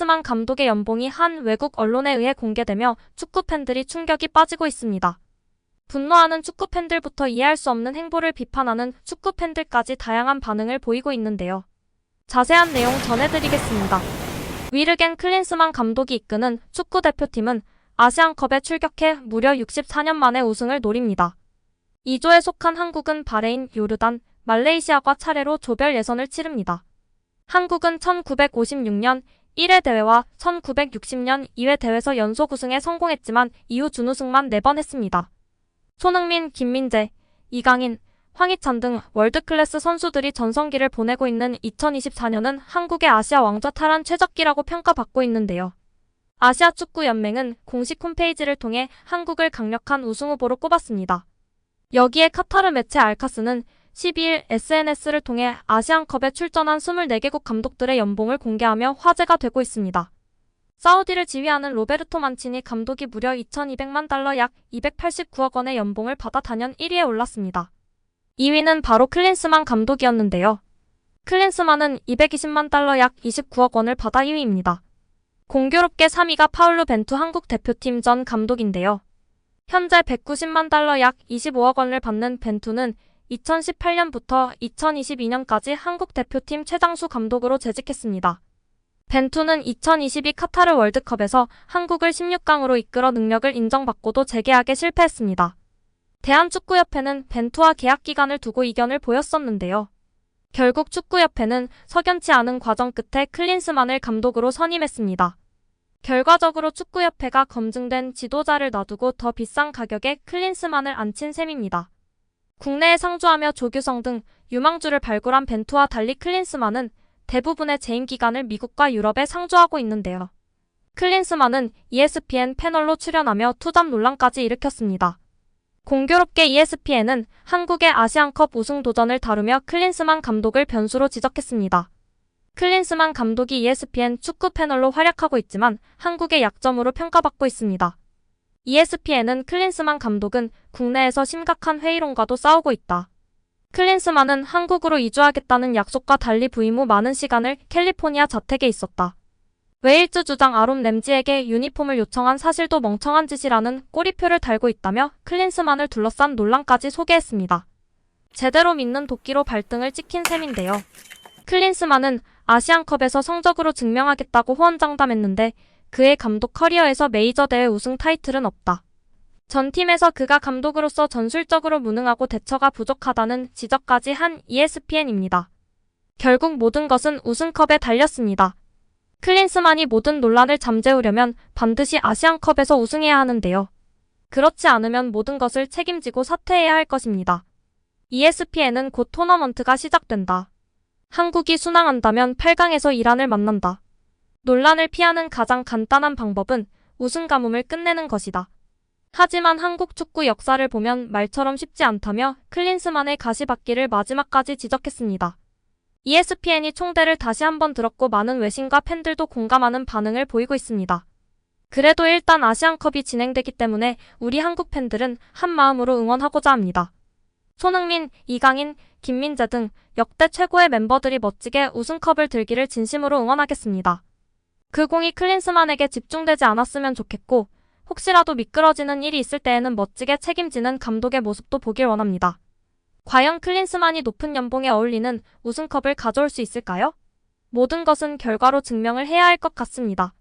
클린스만 감독의 연봉이 한 외국 언론에 의해 공개되며 축구 팬들이 충격이 빠지고 있습니다. 분노하는 축구 팬들부터 이해할 수 없는 행보를 비판하는 축구 팬들까지 다양한 반응을 보이고 있는데요. 자세한 내용 전해드리겠습니다. 위르겐 클린스만 감독이 이끄는 축구 대표팀은 아시안컵에 출격해 무려 64년 만에 우승을 노립니다. 2조에 속한 한국은 바레인, 요르단, 말레이시아과 차례로 조별 예선을 치릅니다. 한국은 1956년 1회 대회와 1960년 2회 대회에서 연속 우승에 성공했지만 이후 준우승만 4번 했습니다. 손흥민, 김민재, 이강인, 황희찬 등 월드클래스 선수들이 전성기를 보내고 있는 2024년은 한국의 아시아 왕좌 탈환 최적기라고 평가받고 있는데요. 아시아 축구 연맹은 공식 홈페이지를 통해 한국을 강력한 우승 후보로 꼽았습니다. 여기에 카타르 매체 알카스는 12일 SNS를 통해 아시안컵에 출전한 24개국 감독들의 연봉을 공개하며 화제가 되고 있습니다. 사우디를 지휘하는 로베르토 만치니 감독이 무려 2,200만 달러 약 289억 원의 연봉을 받아 단연 1위에 올랐습니다. 2위는 바로 클린스만 감독이었는데요. 클린스만은 220만 달러 약 29억 원을 받아 2위입니다. 공교롭게 3위가 파울루 벤투 한국 대표팀 전 감독인데요. 현재 190만 달러 약 25억 원을 받는 벤투는 2018년부터 2022년까지 한국 대표팀 최장수 감독으로 재직했습니다. 벤투는 2022 카타르 월드컵에서 한국을 16강으로 이끌어 능력을 인정받고도 재계약에 실패했습니다. 대한축구협회는 벤투와 계약 기간을 두고 이견을 보였었는데요. 결국 축구협회는 석연치 않은 과정 끝에 클린스만을 감독으로 선임했습니다. 결과적으로 축구협회가 검증된 지도자를 놔두고 더 비싼 가격에 클린스만을 앉힌 셈입니다. 국내에 상주하며 조규성 등 유망주를 발굴한 벤투와 달리 클린스만은 대부분의 재임 기간을 미국과 유럽에 상주하고 있는데요. 클린스만은 ESPN 패널로 출연하며 투잡 논란까지 일으켰습니다. 공교롭게 ESPN은 한국의 아시안컵 우승 도전을 다루며 클린스만 감독을 변수로 지적했습니다. 클린스만 감독이 ESPN 축구 패널로 활약하고 있지만 한국의 약점으로 평가받고 있습니다. ESPN은 클린스만 감독은 국내에서 심각한 회의론과도 싸우고 있다. 클린스만은 한국으로 이주하겠다는 약속과 달리 부임 후 많은 시간을 캘리포니아 자택에 있었다. 웨일즈 주장 아롬 램지에게 유니폼을 요청한 사실도 멍청한 짓이라는 꼬리표를 달고 있다며 클린스만을 둘러싼 논란까지 소개했습니다. 제대로 믿는 도끼로 발등을 찍힌 셈인데요. 클린스만은 아시안컵에서 성적으로 증명하겠다고 호언장담했는데 그의 감독 커리어에서 메이저 대회 우승 타이틀은 없다. 전 팀에서 그가 감독으로서 전술적으로 무능하고 대처가 부족하다는 지적까지 한 ESPN입니다. 결국 모든 것은 우승컵에 달렸습니다. 클린스만이 모든 논란을 잠재우려면 반드시 아시안컵에서 우승해야 하는데요. 그렇지 않으면 모든 것을 책임지고 사퇴해야 할 것입니다. ESPN은 곧 토너먼트가 시작된다. 한국이 순항한다면 8강에서 이란을 만난다. 논란을 피하는 가장 간단한 방법은 우승 가뭄을 끝내는 것이다. 하지만 한국 축구 역사를 보면 말처럼 쉽지 않다며 클린스만의 가시받기를 마지막까지 지적했습니다. ESPN이 총대를 다시 한번 들었고 많은 외신과 팬들도 공감하는 반응을 보이고 있습니다. 그래도 일단 아시안컵이 진행되기 때문에 우리 한국 팬들은 한 마음으로 응원하고자 합니다. 손흥민, 이강인, 김민재 등 역대 최고의 멤버들이 멋지게 우승컵을 들기를 진심으로 응원하겠습니다. 그 공이 클린스만에게 집중되지 않았으면 좋겠고 혹시라도 미끄러지는 일이 있을 때에는 멋지게 책임지는 감독의 모습도 보길 원합니다. 과연 클린스만이 높은 연봉에 어울리는 우승컵을 가져올 수 있을까요? 모든 것은 결과로 증명을 해야 할 것 같습니다.